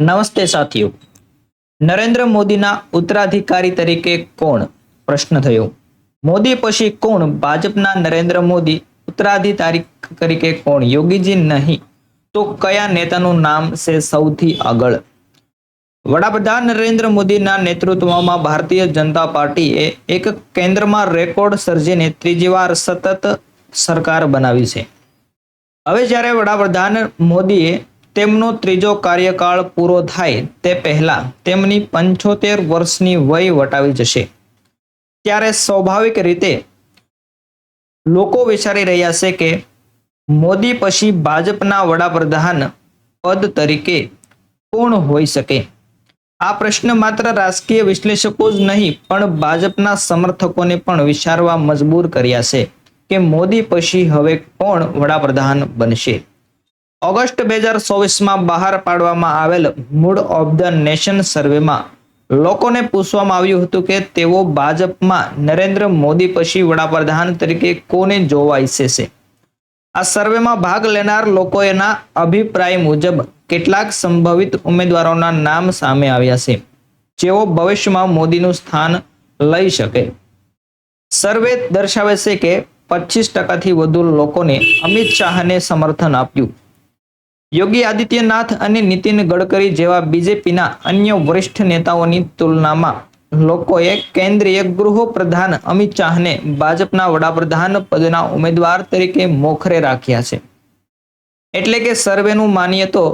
નમસ્તે સાથીઓ. નરેન્દ્ર મોદીના ઉત્તરાધિકારી તરીકે કોણ? પ્રશ્ન થયો. મોદી પછી કોણ ભાજપના નરેન્દ્ર મોદી ઉત્તરાધિકારી તરીકે કોણ? યોગીજી નહીં. તો કયા નેતાનું નામ છે સૌથી આગળ? વડાપ્રધાન નરેન્દ્ર મોદીના નેતૃત્વમાં ભારતીય જનતા પાર્ટીએ એક કેન્દ્રમાં રેકોર્ડ સર્જીને ત્રીજી વાર સતત સરકાર બનાવી છે. હવે જ્યારે વડાપ્રધાન મોદીએ તેમનો ત્રીજો કાર્યકાળ પૂરો થાય તે પહેલા તેમની પંચોતેર વર્ષની વય વટાવી જશે. ત્યારે સ્વાભાવિક રીતે લોકો વિચારી રહ્યા છે કે મોદી પછી ભાજપના વડાપ્રધાન પદ તરીકે કોણ હોઈ શકે? આ પ્રશ્ન માત્ર રાજકીય વિશ્લેષકો જ નહીં, પણ ભાજપના સમર્થકોને પણ વિચારવા મજબૂર કર્યા છે કે મોદી પછી હવે કોણ વડાપ્રધાન બનશે? ઓગસ્ટ બે હજાર ચોવીસમાં બહાર પાડવામાં આવેલ મૂડ ઓફ ધ નેશન સર્વેમાં લોકોને પૂછવામાં આવ્યું હતું કે તેઓ ભાજપમાં નરેન્દ્ર મોદી પછી વડાપ્રધાન તરીકે કોને જોવા ઈચ્છે આ સર્વેમાં ભાગ લેનાર લોકોના અભિપ્રાય મુજબ કેટલાક સંભવિત ઉમેદવારોના નામ સામે આવ્યા છે. જેઓ ભવિષ્યમાં મોદીનું સ્થાન લઈ શકે. સર્વે દર્શાવે છે કે પચીસ ટકાથી વધુ લોકોને અમિત શાહને સમર્થન આપ્યું. યોગી આદિત્યનાથ અને નીતિન ગડકરી જેવા બીજેપીના અન્ય વરિષ્ઠ નેતાઓની તુલનામાં લોકોએ કેન્દ્રીય ગૃહ પ્રધાન અમિત શાહને ભાજપના વડાપ્રધાન પદના ઉમેદવાર તરીકે મોખરે રાખ્યા છે. એટલે કે સર્વેનું માનીએ તો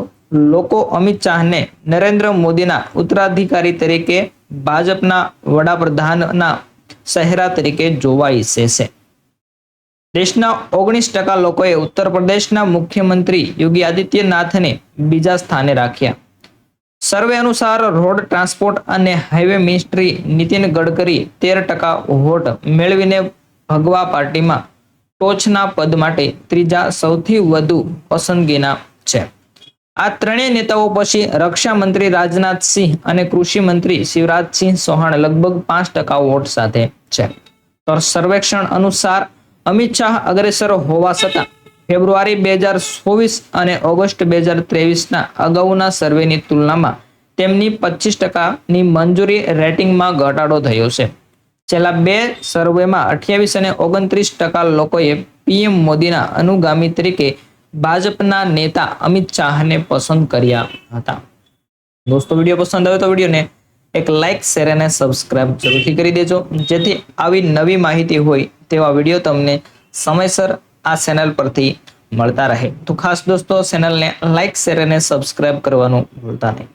લોકો અમિત શાહને નરેન્દ્ર મોદીના ઉત્તરાધિકારી તરીકે ભાજપના વડાપ્રધાનના ચહેરા તરીકે જોવા ઈચ્છે છે દેશના ઓગણીસ ટકા લોકોએ ઉત્તર પ્રદેશના મુખ્યમંત્રી યોગી આદિત્યનાથને બીજા સ્થાને રાખ્યા. સર્વે અનુસાર રોડ ટ્રાન્સપોર્ટ અને હાઈવે મિનિસ્ટ્રી નીતિન ગડકરી તેર ટકા વોટ મેળવીને ભગવા પાર્ટીમાં ટોચના પદ માટે ત્રીજા સૌથી વધુ પસંદગીના છે. આ ત્રણેય નેતાઓ પછી રક્ષા મંત્રી રાજનાથ સિંહ અને કૃષિ મંત્રી શિવરાજસિંહ ચૌહાણ લગભગ પાંચ ટકા વોટ સાથે છે. તો સર્વેક્ષણ અનુસાર અમિત શાહ અગ્રેસર હોવા છતાં ફેબ્રુઆરી બે હજાર ચોવીસ અને ઓગસ્ટ બે હજાર ત્રેવીસના અગાઉના સર્વેની તુલનામાં તેમની પચીસ ટકાની મંજૂરી રેટિંગમાં ઘટાડો થયો છે. છેલ્લા બે સર્વેમાં અઠ્યાવીસ અને ઓગણત્રીસ ટકા લોકોએ પીએમ મોદીના અનુગામી તરીકે ભાજપના નેતા અમિત શાહને પસંદ કર્યા હતા. દોસ્તો, વીડિયો પસંદ આવ્યો તો વિડીયોને એક લાઇક શેર અને સબસ્ક્રાઇબ જરૂરથી કરી દેજો. જેથી આવી નવી માહિતી હોય તેવા વીડિયો તમને સમયસર આ ચેનલ પરથી મળતા રહે. તો ખાસ દોસ્તો ચેનલને લાઇક શેર અને સબસ્ક્રાઇબ કરવાનું ભૂલતા નહીં.